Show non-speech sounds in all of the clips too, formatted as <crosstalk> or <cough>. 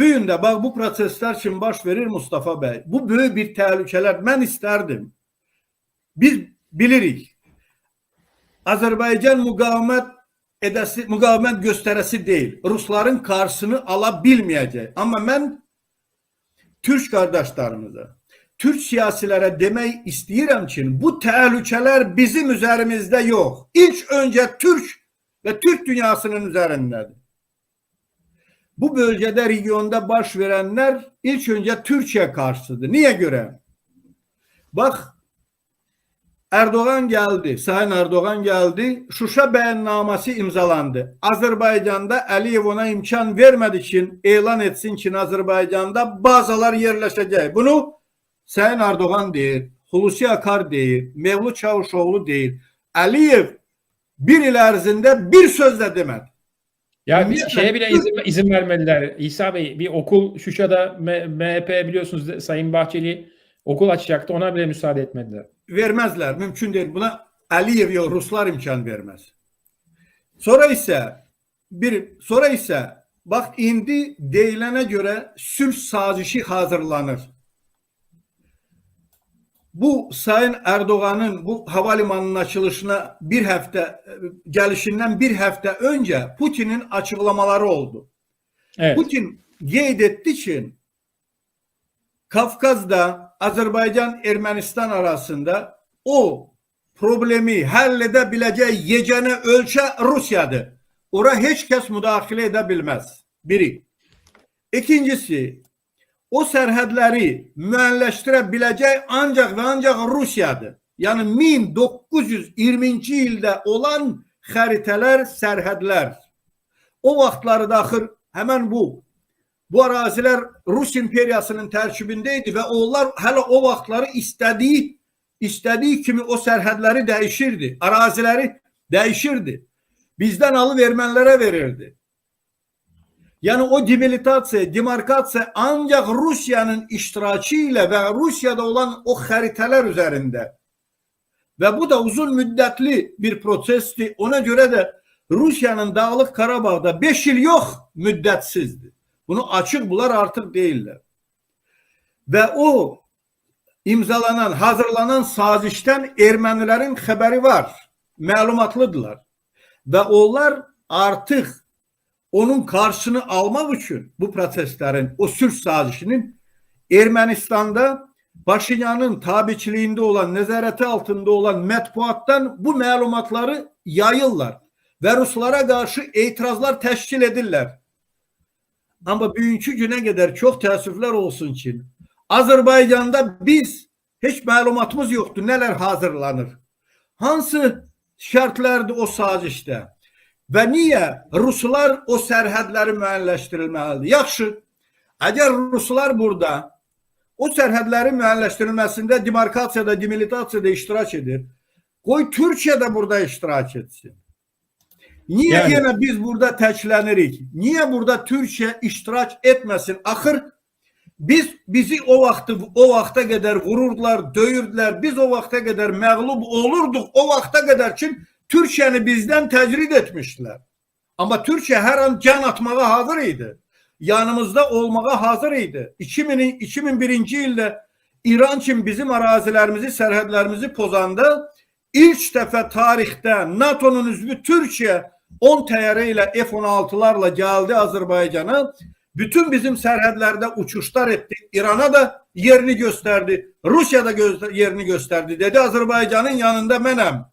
Bugün de bak bu prosesler için baş verir Mustafa Bey. Bu böyle bir tehlikeler. Ben isterdim. Biz bilirik. Azerbaycan mukavemet edesi, mukavemet gösterisi değil. Rusların karşısını alabilmeyecek. Ama ben Türk kardeşlerimize, Türk siyasilere demek isteyirim ki bu tehlikeler bizim üzerimizde yok. İlk önce Türk ve Türk dünyasının üzerindedir. Bu bölgede, regionda baş verenler ilk önce Türkiye karşısıdır. Niye göre? Bak Erdoğan geldi, Sayın Erdoğan geldi, Şuşa beyannamesi imzalandı. Azerbaycan'da Aliyev ona imkan vermediği için elan etsin ki Azerbaycan'da bazalar yerleşecek. Bunu Sayın Erdoğan değil, Hulusi Akar değil, Mevlüt Çavuşoğlu değil. Aliyev bir il ərzində bir söz de demedi. Ya bir şeye bile izin, izin vermediler. İsa Bey bir okul Şuşa'da MHP biliyorsunuz Sayın Bahçeli okul açacaktı. Ona bile müsaade etmediler. vermezler. Mümkün değil. Buna Aliyev ya Ruslar imkan vermez. Sonra ise bir sonra ise bak indi deyilene göre sülh sazişi hazırlanır. Bu Sayın Erdoğan'ın bu havalimanının açılışına bir hafta gelişinden bir hafta önce Putin'in açıklamaları oldu. Evet. Putin qeyd etdi ki, Kafkazda Azərbaycan Ermənistan arasında o problemi biləcək yeganə ölkə Rusiyadır. Ora heç kəs müdaxilə edə bilməz. Biri. İkincisi, o sərhədləri müəyyənləşdirə biləcək ancaq və ancaq Rusiyadır. Yəni 1920-ci ildə olan xəritələr, sərhədlər. O vaxtları da axır həmən bu bu arazilər Rus imperiyasının tərkibindeydi və onlar hələ o vaxtları istədiyi istədiyi kimi o sərhədləri dəyişirdi. Araziləri dəyişirdi. Bizdən alı ermənilərə verirdi. Yəni o demilitasiya, demarkasiya ancaq Rusiyanın iştirakı ilə və Rusiyada olan o xəritələr üzərində. Və bu da uzun müddətli bir prosesdir. Ona görə də Rusiyanın Dağlıq Qarabağda 5 il yox, müddətsizdir. Bunu açık bular artık değiller. Ve o imzalanan, hazırlanan sazişten Ermenilerin haberi var. Məlumatlıdırlar. Ve onlar artık onun karşısını almak için bu proseslerin, o sülh sazişinin Ermenistan'da Paşinyan'ın tabiçiliğinde olan, nezareti altında olan metbuattan bu məlumatları yayırlar. Ve Ruslara karşı itirazlar teşkil edirlər. Ama bugünkü güne kadar çok teessüfler olsun ki Azerbaycan'da biz hiç malumatımız yoktu neler hazırlanır. Hansı şartlardı o sazişte ve niye Ruslar o sərhədləri müəyyənləşdirilməlidir? Yaxşı. Əgər Ruslar burada o sərhədlərin müəyyənləşdirilməsində demarkasiyada, demilitasiyada iştirak edir. Qoy Türkiye de burada iştirak etsin. Niye Yani- yine biz burada təklenirik? Niye burada Türkiye iştirak etmesin? Axır biz bizi o vaxtı o vaxta qədər vururdular, döyürdülər. Biz o vaxta qədər məğlub olurduq. O vaxta qədər ki Türkiyəni bizdən təcrid etmişdilər. Amma Türkiye hər an can atmağa hazır idi. Yanımızda olmağa hazır idi. 2000, 2001-ci ildə İran için bizim arazilərimizi, sərhədlərimizi pozanda ilk dəfə tarixdə NATO'nun üzvü Türkiye 10 təyyarə ilə F-16'larla geldi Azerbaycan'a. Bütün bizim sərhədlərdə uçuşlar etti. İran'a da yerini gösterdi. Rusya da yerini gösterdi. Dedi Azerbaycan'ın yanında mənəm.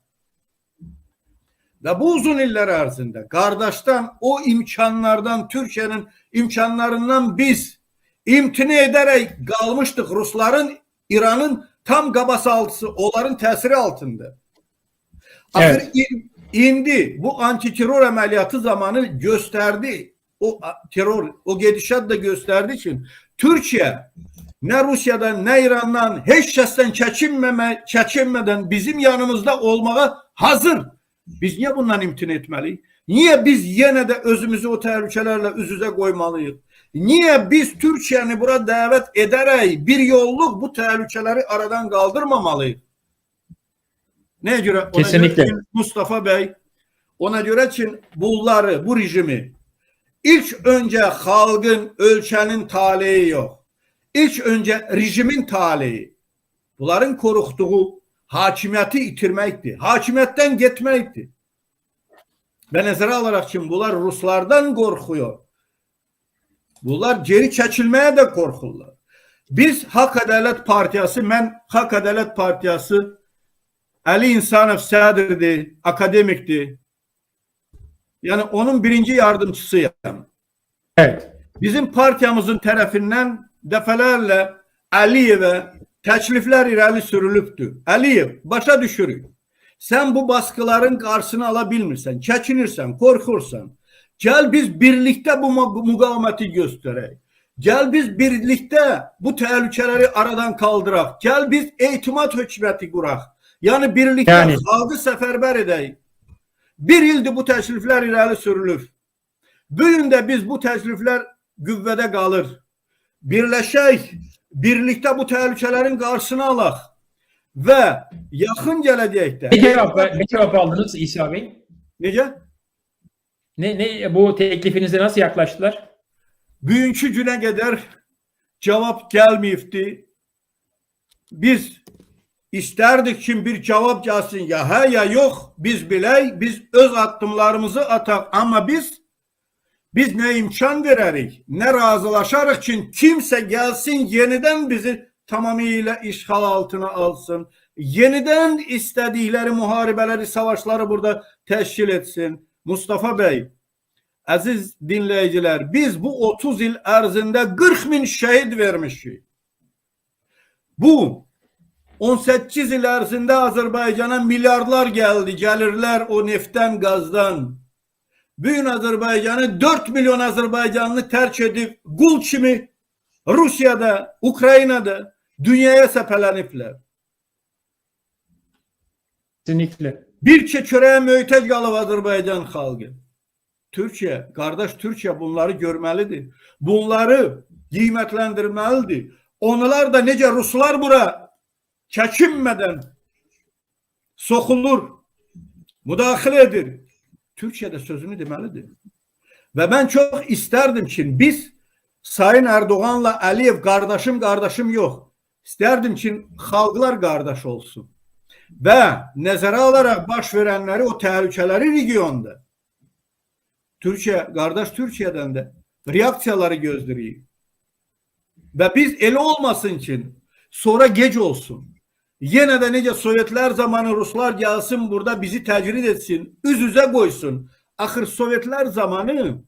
Ve bu uzun iller ərzində qardaşdan o imkanlardan Türkiye'nin imkanlarından biz imtina ederek kalmıştık Rusların İran'ın tam qabasaltısı onların təsiri altında. Evet. in- indi bu antiterör əməliyyatı zamanı gösterdi. O terör, o gedişat da gösterdi ki Türkiye ne Rusya'dan ne İran'dan hiç kəsdən çəkinməmə, çəkinmədən bizim yanımızda olmağa hazır. Biz niye bundan imtina etmeliyiz? Niye biz yine de özümüzü o tehlikelerle üz üze koymalıyız? Niye biz Türkiye'ni bura davet ederek bir yolluk bu tehlikeleri aradan kaldırmamalıyız? Ne göre? Ona Kesinlikle. göre Mustafa Bey ona göre için bunları, bu rejimi İlk önce halkın, ölçenin taleyi yok. İlk önce rejimin taleyi. Bunların korktuğu hakimiyeti itirmekti. Hakimiyetten gitmekti. Ve nezara alarak şimdi bunlar Ruslardan korkuyor. Bunlar geri çekilmeye de korkurlar. Biz Hak Adalet Partiyası, ben Hak Adalet Partiyası Ali İnsanov Sadir'di, akademikti. Yani onun birinci yardımcısıyım. Evet. Bizim partiyamızın tarafından defalarla Aliyev'e teklifler ileri sürülüptü. Aliyev başa düşürük. Sen bu baskıların karşısını alabilmirsen, çekinirsen, korkursan, gel biz birlikte bu mukavemeti gösterek. Gel biz birlikte bu tehlikeleri aradan kaldırak. Gel biz eğitimat hükümeti kurak. Yani birlikte Yani- halkı seferber edeyik. Bir ildi bu teklifler ileri sürülür. Bugün de biz bu teklifler güvvede kalır. Birleşək, birlikte bu tehlikelerin karşısını alaq ve yakın gelecekte Ne cevap, ne cevap aldınız İsa Bey? necə? Ne, ne bu teklifinize nasıl yaklaştılar? Bugünkü güne kadar cevap gelmeyipti. Biz isterdik ki bir cevap gelsin ya ha ya yok biz biley biz öz addımlarımızı atak ama biz biz ne imkan vererik ne razılaşarıq ki kimse gelsin yeniden bizi tamamıyla işgal altına alsın. Yeniden istedikleri muharebeleri, savaşları burada teşkil etsin. Mustafa Bey, Aziz dinleyiciler, biz bu 30 yıl ərzində 40 bin şehit vermişik. Bu 18 yıl ərzində Azərbaycana milyardlar geldi, gelirler o neften, gazdan. Bugün Azərbaycanı 4 milyon Azərbaycanlı terk edip qul kimi Rusiyada, Ukraynada dünyaya səpələniblər. Kesinlikle. Bir çörəyə möhtac qalıb Azərbaycan xalqı. Türkiye, kardeş Türkiye bunları görmelidir. Bunları qiymətləndirməlidir. Onlar da necə Ruslar bura çəkinmədən soxulur, müdaxilə edir. Türkiye de sözünü deməlidir. Və mən çox istərdim ki, biz Sayın Erdoğan'la Aliyev kardeşim kardeşim yok. İsterdim ki halklar kardeş olsun. Ve nezara alarak baş verenleri o tehlikeleri regionda. Türkiye, kardeş Türkiye'den de reaksiyaları gözdürüyor. Ve biz eli olmasın için sonra gec olsun. Yine de nece Sovyetler zamanı Ruslar gelsin burada bizi tecrid etsin, üz üze koysun. Ahır Sovyetler zamanı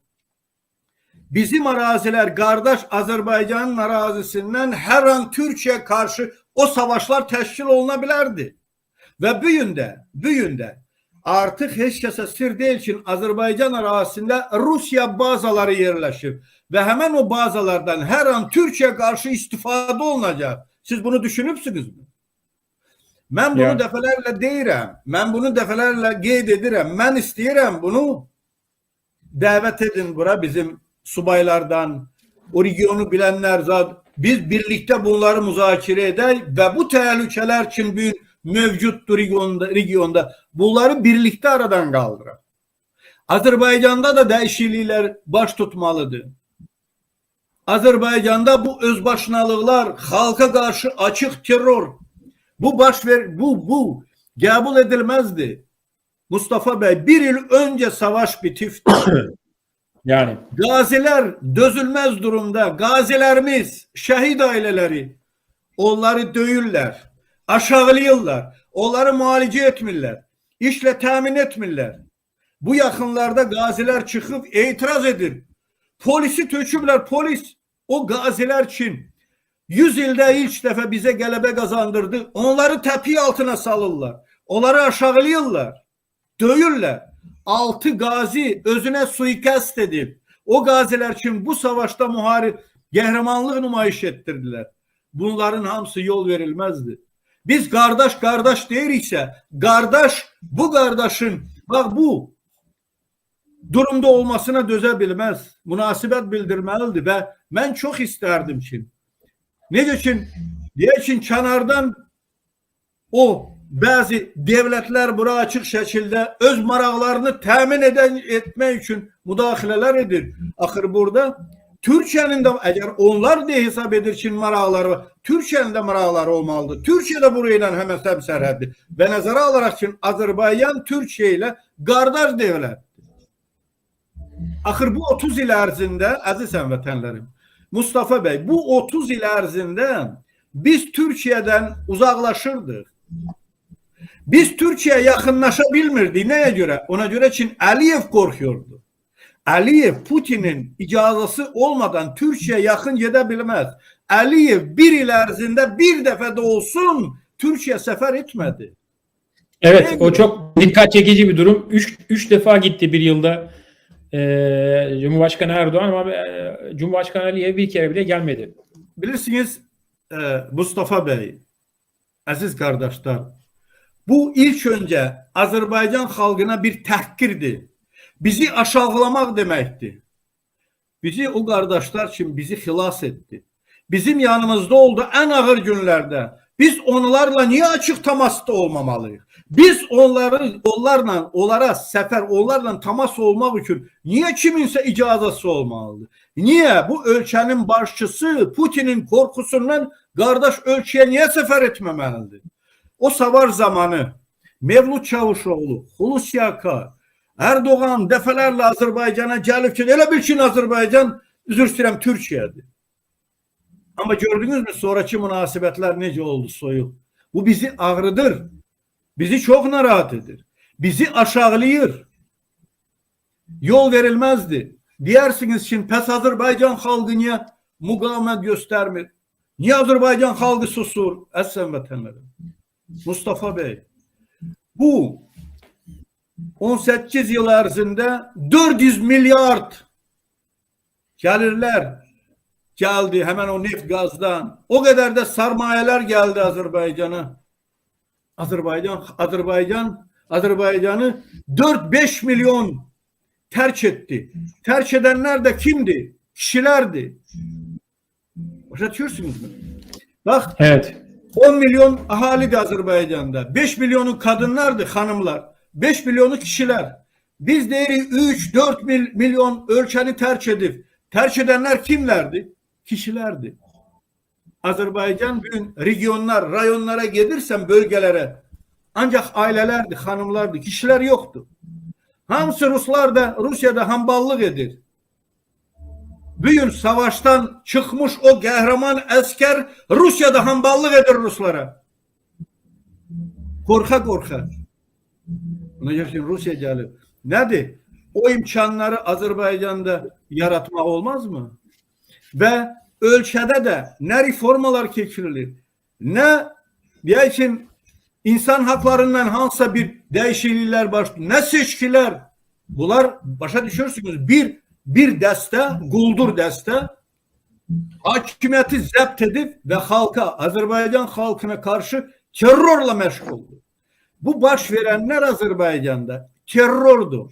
bizim araziler kardeş Azerbaycan'ın arazisinden her an Türkiye karşı o savaşlar teşkil olunabilirdi. Ve bugün de, bugün de artık hiç kese sır değil ki Azerbaycan arazisinde Rusya bazaları yerleşir. Ve hemen o bazalardan her an Türkiye karşı istifade olunacak. Siz bunu düşünüpsünüz Ben bunu Ya. defalarla deyirəm. Ben bunu defalarla qeyd edirəm. Ben istəyirəm bunu davet edin bura bizim subaylardan, o regionu bilenler zat. Biz birlikte bunları müzakere eder ve bu tehlikeler için bir mevcuttur regionda, regionda. Bunları birlikte aradan kaldırar. Azerbaycan'da da değişiklikler baş tutmalıdır. Azerbaycan'da bu özbaşınalıklar, halka karşı açık terör, bu baş ver, bu bu kabul edilmezdi. Mustafa Bey bir yıl önce savaş bitifti. <clears throat> Yani Gaziler dözülmez durumda. Gazilerimiz, şehit aileleri onları döyürler, aşağılıyorlar, onları muhalece etmirler, işle temin etmirler. Bu yakınlarda gaziler çıkıp itiraz edir. Polisi töküblər, polis o gaziler için 100 ildə ilk dəfə bizə qələbə qazandırdı. Onları təpiy altına salırlar. Onları aşağılıyorlar. Döyürlər. Altı gazi özüne suikast edip o gaziler için bu savaşta muharip qəhrəmanlıq nümayiş ettirdiler. Bunların hamısı yol verilmezdi. Biz kardeş kardeş deyiriksə, kardeş bu kardeşin bak bu durumda olmasına dözə bilməz. Münasibət bildirməlidir və mən çox istərdim ki, deyək ki, kənardan o Bəzi devletler bura açık şekilde öz maraqlarını təmin eden etmək üçün müdaxilələr edir. Axır burada Türkiye'nin de eğer onlar da hesap edir ki maraqları var, Türkiye'nin de maraqları olmalıdır. Türkiye de burayla hemen hem sərhəddir. Və nəzərə alaraq ki Azərbaycan Türkiye ile qardaş devlet. Axır bu 30 il ərzində əziz həmvətənlərim, Mustafa bəy, bu 30 il ərzində biz Türkiyədən uzaqlaşırdıq. Biz Türkiye'ye yakınlaşa bilmirdik. Neye göre? Ona göre Çin Aliyev korkuyordu. Aliyev Putin'in icazası olmadan Türkiye'ye yakın gidebilmez. Aliyev bir il ərzində bir dəfə də olsun Türkiye sefer etmedi. Evet Değil o mi? çok dikkat çekici bir durum. Üç, üç defa gitti bir yılda e, Cumhurbaşkanı Erdoğan ama e, Cumhurbaşkanı Aliyev bir kere bile gelmedi. Bilirsiniz e, Mustafa Bey, aziz kardeşler, bu ilk önce Azerbaycan halkına bir təhqirdir. Bizi aşağılamak demekti. Bizi o kardeşler için bizi xilas etti. Bizim yanımızda oldu en ağır günlerde. Biz onlarla niye açık temasta olmamalıyız? Biz onları onlarla onlara sefer onlarla temas olmak için niye kiminse icazası olmalıdır? Niye bu ölkənin başçısı Putinin korkusundan kardeş ölkəyə niye sefer etmemelidir? O savar zamanı Mevlud Çavuşoğlu, Hulusi Aka, Erdoğan dəfələrlə Azərbaycana gəlib ki, elə bil ki, Azərbaycan üzr istəyirəm Türkiyədir. Ama gördünüz mü sonraki münasebetler necə oldu soyuq. Bu bizi ağrıdır. Bizi çok narahat edir. Bizi aşağılayır. Yol verilmezdi. Diyersiniz şimdi pes Azerbaycan halkı niye mukavemet göstermir? Niye Azerbaycan halkı susur? Esen vatanlarım. Mustafa Bey. Bu 18 yıl ərzində 400 milyard gəlirlər geldi hemen o neft gazdan. O kadar da sarmayeler geldi Azerbaycan'a. Azerbaycan Azerbaycan Azerbaycan'ı 4-5 milyon terk etti. Terk edenler de kimdi? Kişilerdi. Başlatıyorsunuz mu? Bak Evet. 10 milyon ahali de Azerbaycan'da. 5 milyonu kadınlardı hanımlar. 5 milyonu kişiler. Biz değeri 3-4 mil, milyon ölçeni terk edip terk edenler kimlerdi? Kişilerdi. Azerbaycan bugün regionlar, rayonlara gelirsen bölgelere ancak ailelerdi, hanımlardı, kişiler yoktu. Hamısı Ruslar da Rusya'da hamballık edir. Bugün savaştan çıkmış o kahraman asker Rusya'da hamballık edir Ruslara. Korka korka. Ona şimdi Rusya gelip nedir? O imkanları Azerbaycan'da yaratmak olmaz mı? Ve ölkədə də nə reformalar keçirilir, nə deyək ki, insan haklarından hansısa bir dəyişikliklər başlayır, nə seçkilər. Bunlar başa düşürsünüz bir bir dəstə, quldur dəstə hakimiyyəti zəbt edib və xalqa, Azərbaycan xalqına qarşı terrorla məşğuldur. Bu baş verənlər Azərbaycanda terrordur.